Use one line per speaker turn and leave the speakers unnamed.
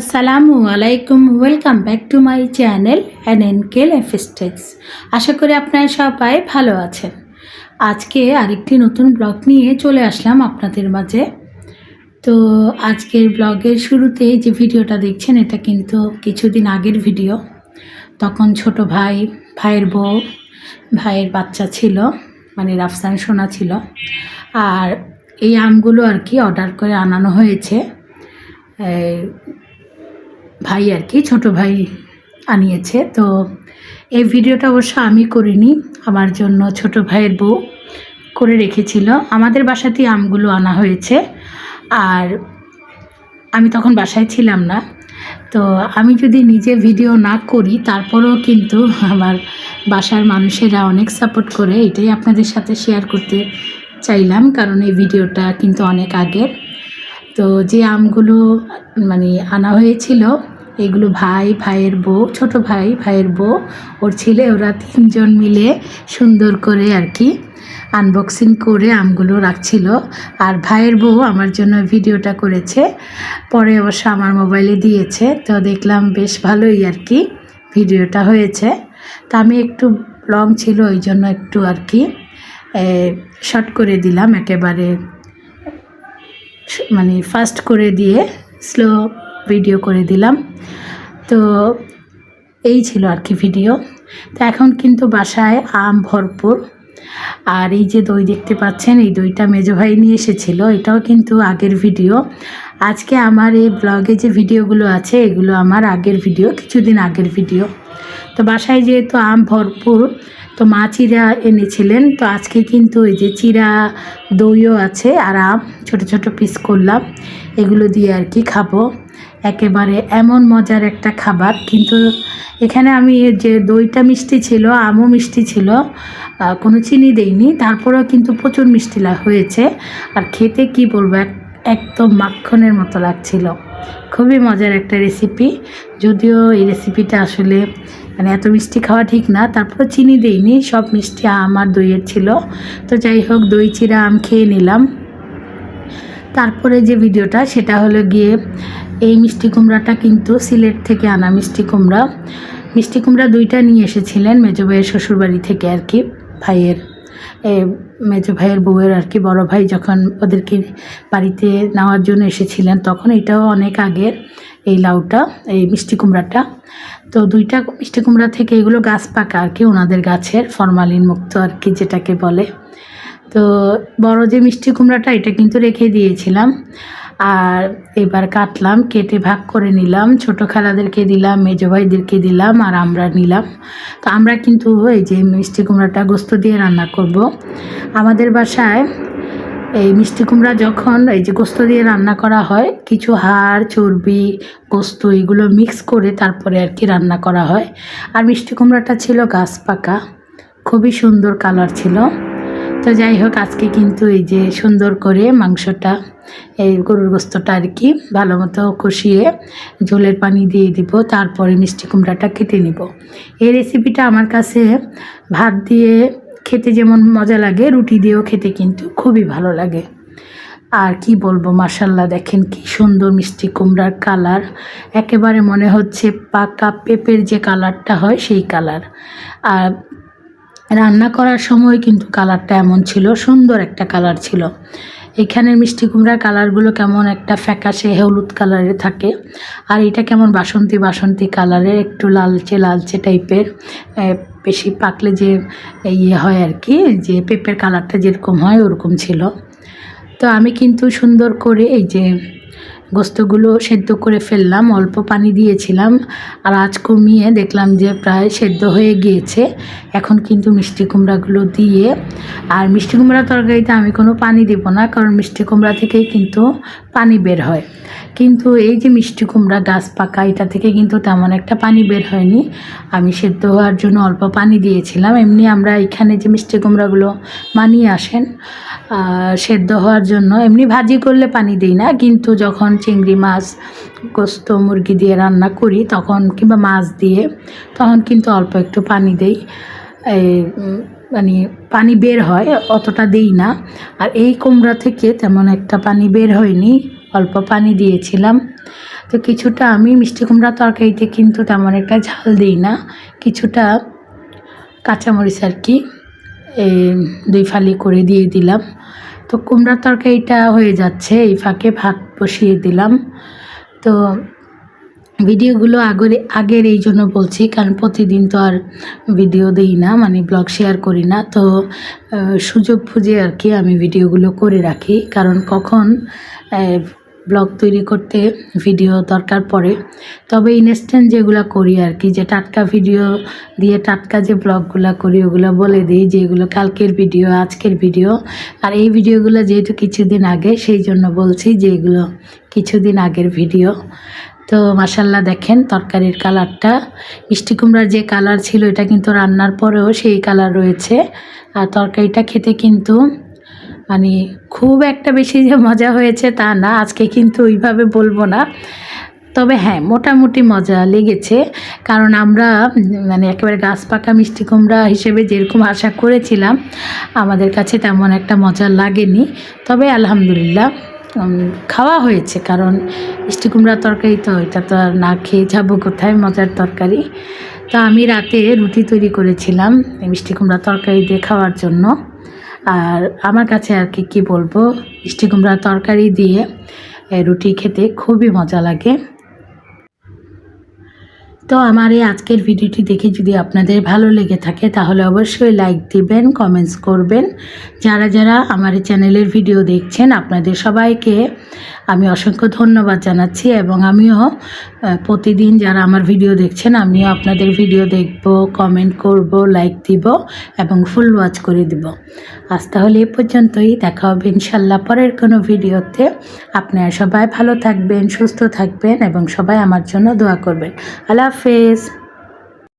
আসসালামু আলাইকুম welcome back to my channel an N K lifestyles আশা করি আপনারা সবাই ভালো আছেন। আজকে আরেকটি নতুন ব্লগ নিয়ে চলে আসলাম আপনাদের মাঝে। তো আজকের ব্লগের শুরুতে যে ভিডিওটা দেখছেন, এটা কিন্তু কিছুদিন আগের ভিডিও। তখন ছোট ভাই, ভাইয়ের বউ, ভাইয়ের বাচ্চা ছিল মানে রাফসান সোনা ছিল। আর এই আমগুলো আর কি অর্ডার করে আনানো হয়েছে। ভাই আর কি, ছোট ভাই আনিয়েছে। তো এই ভিডিওটা অবশ্য আমি করিনি, আমার জন্য ছোট ভাইয়ের বউ করে রেখেছিল। আমাদের বাসাতেই আমগুলো আনা হয়েছে। আর আমি তখন বাসায় ছিলাম না। তো আমি যদি নিজে ভিডিও না করি, তারপরেও কিন্তু আমার বাসার মানুষেরা অনেক সাপোর্ট করে। এটাই আপনাদের সাথে শেয়ার করতে চাইলাম, কারণ এই ভিডিওটা কিন্তু অনেক আগের। তো যে আমগুলো মানে আনা হয়েছিল এগুলো ভাই, ভাইয়ের বউ, ছোট ভাই, ভাইয়ের বউ, ওর ছেলে, ওরা তিনজন মিলে সুন্দর করে আর কি আনবক্সিং করে আমগুলো রাখছিল। আর ভাইয়ের বউ আমার জন্য ভিডিওটা করেছে, পরে অবশ্য আমার মোবাইলে দিয়েছে, তো দেখলাম বেশ ভালোই আর কি ভিডিওটা হয়েছে। তা আমি একটু লং ছিল, ওই জন্য একটু আর কি শর্ট করে দিলাম, একেবারে মানে ফাস্ট করে দিয়ে স্লো ভিডিও করে দিলাম। তো এই ছিল আর কি ভিডিও তো এখন কিন্তু বাসায় আম ভরপুর। আর এই যে দই দেখতে পাচ্ছেন, এই দইটা মেজো ভাই নিয়ে এসেছিল, এটাও কিন্তু আগের ভিডিও আজকে আমার এই ব্লগে যে ভিডিওগুলো আছে, এগুলো আমার আগের ভিডিও কিছুদিন আগের ভিডিও তো বাসায় যেহেতু আম ভরপুর, তো মা চিরা এনেছিলেন, তো আজকে কিন্তু ওই যে চিরা দইও আছে আর আম, ছোটো ছোটো পিস করলাম। এগুলো দিয়ে আর কি খাব। একেবারে এমন মজার একটা খাবার। কিন্তু এখানে আমি যে দইটা মিষ্টি ছিল, আমও মিষ্টি ছিল কোনো চিনি দেইনি। তারপরেও কিন্তু প্রচুর মিষ্টি হয়েছে। আর খেতে কি বলব, এক, একদম মাখনের মতো লাগছিল। খুবই মজার একটা রেসিপি। যদিও এই রেসিপিটা আসলে মানে এত মিষ্টি খাওয়া ঠিক না তারপরে চিনি দেইনি, সব মিষ্টি আমার দইয়ের ছিল। তো যাই হোক, দই, চিরা, আম খেয়ে নিলাম। তারপরে যে ভিডিওটা, সেটা হলো গিয়ে এই মিষ্টি কুমড়াটা কিন্তু সিলেট থেকে আনা মিষ্টি কুমড়া। মিষ্টি কুমড়া দুইটা নিয়ে এসেছিলেন মেজো ভাইয়ের শ্বশুরবাড়ি থেকে আর কি, ভাইয়ের মেজো ভাইয়ের বউয়ের আর কি, বড় ভাই যখন ওদেরকে বাড়িতে নেওয়ার জন্য এসেছিলেন তখন এটাও অনেক আগের এই লাউটা, এই মিষ্টি কুমড়াটা। তো দুইটা মিষ্টি কুমড়া থেকে এগুলো গাছ পাকা আর কি, ওনাদের গাছের ফরমালিন মুক্ত আর কি যেটাকে বলে। তো বড় যে মিষ্টি কুমড়াটা, এটা কিন্তু রেখে দিয়েছিলাম। আর এবার কাটলাম, কেটে ভাগ করে নিলাম। ছোট খালাদেরকে দিলাম, মেজো ভাইদেরকে দিলাম আর আমরা নিলাম। তো আমরা কিন্তু এই যে মিষ্টি কুমড়াটা গোস্ত দিয়ে রান্না করব। আমাদের বাসায় এই মিষ্টি কুমড়া যখন এই যে গোস্ত দিয়ে রান্না করা হয়, কিছু হাড়, চর্বি, গোস্ত এগুলো মিক্স করে তারপরে আর কি রান্না করা হয়। আর মিষ্টি কুমড়াটা ছিল গাছ পাকা, খুবই সুন্দর কালার ছিল। তো যাই হোক, আজকে কিন্তু এই যে সুন্দর করে মাংসটা, এই গরুর গোস্তটা আর কি ভালো মতো কষিয়ে ঝোলের পানি দিয়ে দিব, তারপরে মিষ্টি কুমড়াটা কেটে নিব। এই রেসিপিটা আমার কাছে ভাত দিয়ে খেতে যেমন মজা লাগে, রুটি দিয়েও খেতে কিন্তু খুবই ভালো লাগে। আর কি বলব মার্শাল্লাহ দেখেন কি সুন্দর মিষ্টি কুমড়ার কালার। একেবারে মনে হচ্ছে পাকা পেঁপের যে কালারটা হয়, সেই কালার। আর রান্না করার সময় কিন্তু কালারটা এমন ছিল, সুন্দর একটা কালার ছিল। এখানের মিষ্টি কুমড়ার কালারগুলো কেমন একটা ফ্যাকাশে হলুদ কালারের থাকে। আর এটা কেমন বাসন্তী বাসন্তী কালারের, একটু লালচে লালচে টাইপের। বেশি পাকলে যে ইয়ে হয় আর কি, যে পেঁপের কালারটা যেরকম হয় ওরকম ছিল। তো আমি কিন্তু সুন্দর করে এই যে গোস্তগুলো সেদ্ধ করে ফেললাম, অল্প পানি দিয়েছিলাম আর আজ কমিয়ে দেখলাম যে প্রায় সেদ্ধ হয়ে গিয়েছে। এখন কিন্তু মিষ্টি কুমড়াগুলো দিয়ে, আর মিষ্টি কুমড়া তরকারিতে আমি কোনো পানি দেবো না, কারণ মিষ্টি কুমড়া থেকেই কিন্তু পানি বের হয়। কিন্তু এই যে মিষ্টি কুমড়া গাছ পাকা, এটা থেকে কিন্তু তেমন একটা পানি বের হয়নি। আমি সেদ্ধ হওয়ার জন্য অল্প পানি দিয়েছিলাম। এমনি আমরা এখানে যে মিষ্টি কুমড়াগুলো মানিয়ে আসেন সেদ্ধ হওয়ার জন্য এমনি ভাজি করলে পানি দিই না। কিন্তু যখন চিংড়ি মাছ, গোস্ত, মুরগি দিয়ে রান্না করি তখন কিংবা মাছ দিয়ে, তখন কিন্তু অল্প একটু পানি দেই। মানে পানি বের হয়, অতটা দেই না। আর এই কুমড়া থেকে তেমন একটা পানি বের হয়নি, অল্প পানি দিয়েছিলাম। তো কিছুটা আমি মিষ্টি কুমড়া তরকারিতে কিন্তু তেমন একটা ঝাল দিই না, কিছুটা কাঁচামরিচ আর কি দুই ফালি করে দিয়ে দিলাম। তো কুমড়ার তরকারিটা হয়ে যাচ্ছে, এই ফাঁকে ভাত বসিয়ে দিলাম। তো ভিডিওগুলো আগের আগের এই জন্য বলছি, কারণ প্রতিদিন তো আর ভিডিও দিই না মানে ব্লগ শেয়ার করি না। তো সুযোগ খুঁজে আর কি আমি ভিডিওগুলো করে রাখি, কারণ কখন ব্লগ তৈরি করতে ভিডিও দরকার পড়ে। তবে ইনস্ট্যান্ট যেগুলো করি আর কি, যে টাটকা ভিডিও দিয়ে টাটকা যে ব্লগগুলো করি, ওগুলো বলে দিই যে এগুলো কালকের ভিডিও, আজকের ভিডিও। আর এই ভিডিওগুলো যেহেতু কিছুদিন আগে, সেই জন্য বলছি যে এগুলো কিছুদিন আগের ভিডিও। তো মাসাল্লাহ দেখেন তরকারির কালারটা। মিষ্টি কুমড়ার যে কালার ছিল, এটা কিন্তু রান্নার পরেও সেই কালার রয়েছে। আর তরকারিটা খেতে কিন্তু মানে খুব একটা বেশি যে মজা হয়েছে তা না, আজকে কিন্তু ওইভাবে বলব না। তবে হ্যাঁ মোটামুটি মজা লেগেছে। কারণ আমরা মানে একেবারে গাছ পাকা মিষ্টি কুমড়া হিসেবে যেরকম আশা করেছিলাম, আমাদের কাছে তেমন একটা মজা লাগেনি। তবে আলহামদুলিল্লাহ খাওয়া হয়েছে, কারণ ইষ্টি কুমড়া তরকারি তো, এটা তো আর না খেয়ে যাব কোথায়, মজার তরকারি। তো আমি রাতে রুটি তৈরি করেছিলাম মিষ্টি কুমড়া তরকারি দিয়ে খাওয়ার জন্য। আর আমার কাছে আর কি, কী বলব, মিষ্টি কুমড়া তরকারি দিয়ে রুটি খেতে খুবই মজা লাগে। তো আমার এই আজকের ভিডিওটি দেখে যদি আপনাদের ভালো লেগে থাকে, তাহলে অবশ্যই লাইক দিবেন কমেন্টস করবেন। যারা যারা আমার এই চ্যানেলের ভিডিও দেখছেন, আপনাদের সবাইকে আমি অসংখ্য ধন্যবাদ জানাচ্ছি এবং আমিও প্রতিদিন যারা আমার ভিডিও দেখছেন, আমিও আপনাদের ভিডিও দেখব কমেন্ট করব লাইক দিব এবং ফুল ওয়াচ করে দিব। আজ তাহলে এ পর্যন্তই, দেখা হবে ইনশাল্লাহ পরের কোনো ভিডিওতে। আপনারা সবাই ভালো থাকবেন, সুস্থ থাকবেন এবং সবাই আমার জন্য দোয়া করবেন। আল্লাহ হাফেজ